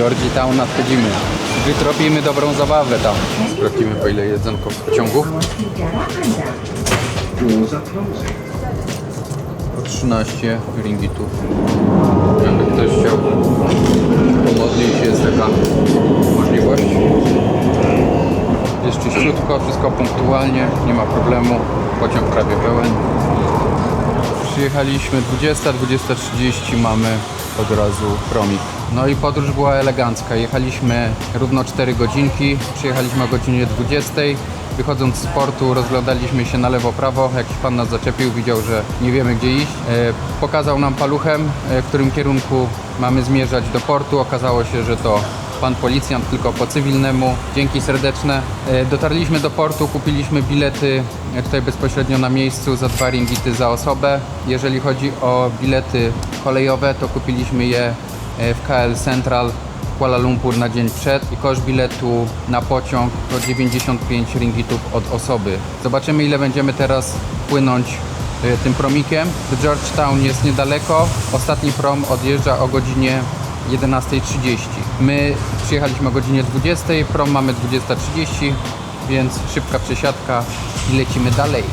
Georgetown nadchodzimy. Wytropimy dobrą zabawę tam. Sprawdzimy po ile jedzonko w pociągu. Po 13 ringgitów. Jakby ktoś chciał pomodlić, jest taka możliwość. Jest czyściutko, wszystko punktualnie, nie ma problemu. Pociąg prawie pełen. Przyjechaliśmy 20, 20.30 mamy od razu promik. No i podróż była elegancka. Jechaliśmy równo 4 godzinki, przyjechaliśmy o godzinie 20. Wychodząc z portu rozglądaliśmy się na lewo, prawo. Jakiś pan nas zaczepił, widział, że nie wiemy gdzie iść. E, pokazał nam paluchem, e, w którym kierunku mamy zmierzać do portu. Okazało się, że to pan policjant, tylko po cywilnemu. Dzięki serdeczne. E, Dotarliśmy do portu, kupiliśmy bilety e, tutaj bezpośrednio na miejscu za dwa ringgity za osobę. Jeżeli chodzi o bilety kolejowe, to kupiliśmy je e, w KL Central Kuala Lumpur na dzień przed i koszt biletu na pociąg to 95 ringgitów od osoby. Zobaczymy ile będziemy teraz płynąć tym promikiem. Do Georgetown jest niedaleko. Ostatni prom odjeżdża o godzinie 11.30. My przyjechaliśmy o godzinie 20.00, prom mamy 20.30, więc szybka przesiadka i lecimy dalej.